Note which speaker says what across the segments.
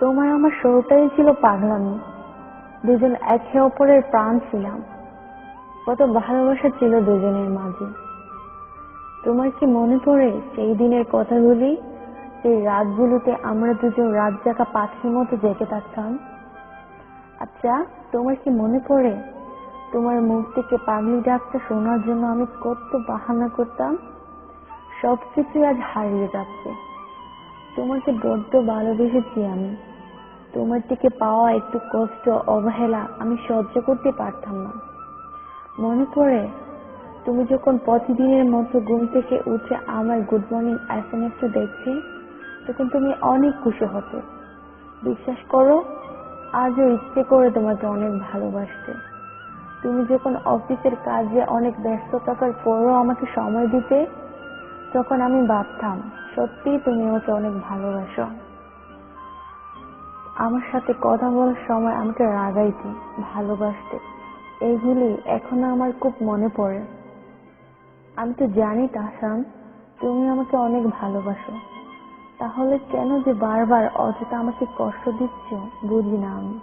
Speaker 1: তোমার আমার শুরুটাই ছিল পাগলামি। দুজন একে অপরের প্রাণ ছিলাম। কত ভালোবাসা ছিল দুজনের মাঝে। তোমার কি মনে পড়ে সেই দিনের কথাগুলি? সেই রাতগুলোতে আমরা দুজন রাত জাগা পাখির মতো জেগে থাকতাম? আচ্ছা তোমার কি মনে পড়ে তোমার মুখ থেকে পাগলি ডাকটা শোনার জন্য আমি কত বাহানা করতাম? সবকিছু আজ হারিয়ে যাচ্ছে। তোমাকে বড্ড ভালোবেসেছি আমি। তোমার থেকে পাওয়া একটু কষ্ট, অবহেলা আমি সহ্য করতে পারতাম না। মনে পড়ে, তুমি যখন প্রতিদিনের মতো ঘুম থেকে উঠে আমার গুড মর্নিং এস এম এসটা দেখছি, তখন তুমি অনেক খুশি হতে। বিশ্বাস করো, আজও ইচ্ছে করে তোমাকে অনেক ভালোবাসতে। তুমি যখন অফিসের কাজে অনেক ব্যস্ত থাকার পরও আমাকে সময় দিতে, তখন আমি ভাবতাম সত্যি তুমি আমাকে অনেক ভালোবাসো। আমার সাথে কথা বলার সময় আমাকে রাগাইতে, ভালোবাসতে এইগুলি এখনও আমার খুব মনে পড়ে। আমি তো জানি তাহসান তুমি আমাকে অনেক ভালোবাসো। তাহলে কেন যে বারবার অযথা আমাকে কষ্ট দিচ্ছ, বুঝি না আমি।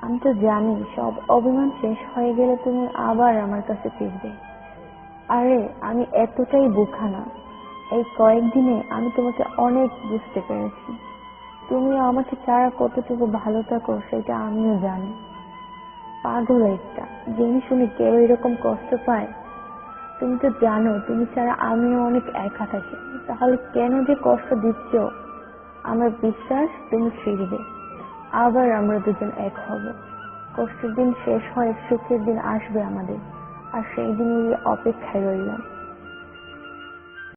Speaker 1: আমি তো জানি সব অভিমান শেষ হয়ে গেলে তুমি আবার আমার কাছে ফিরবে। আরে, আমি এতটাই বোকা না। এই কয়েকদিনে আমি তোমাকে অনেক বুঝতে পেরেছি। তুমি আমাকে ছাড়া কতটুকু ভালো থাকো সেটা আমিও জানি। পাগল একটা, জেনে শুনে কেউ এরকম কষ্ট পায়? তুমি তো জানো, তুমি ছাড়া আমিও অনেক একা থাকি তাহলে কেন যে কষ্ট দিচ্ছ? আমার বিশ্বাস তুমি ফিরবে। আবার আমরা দুজন এক হব। কষ্টের দিন শেষ হয়ে, সুখের দিন আসবে আমাদের। আর সেই দিনের অপেক্ষায় রইলাম।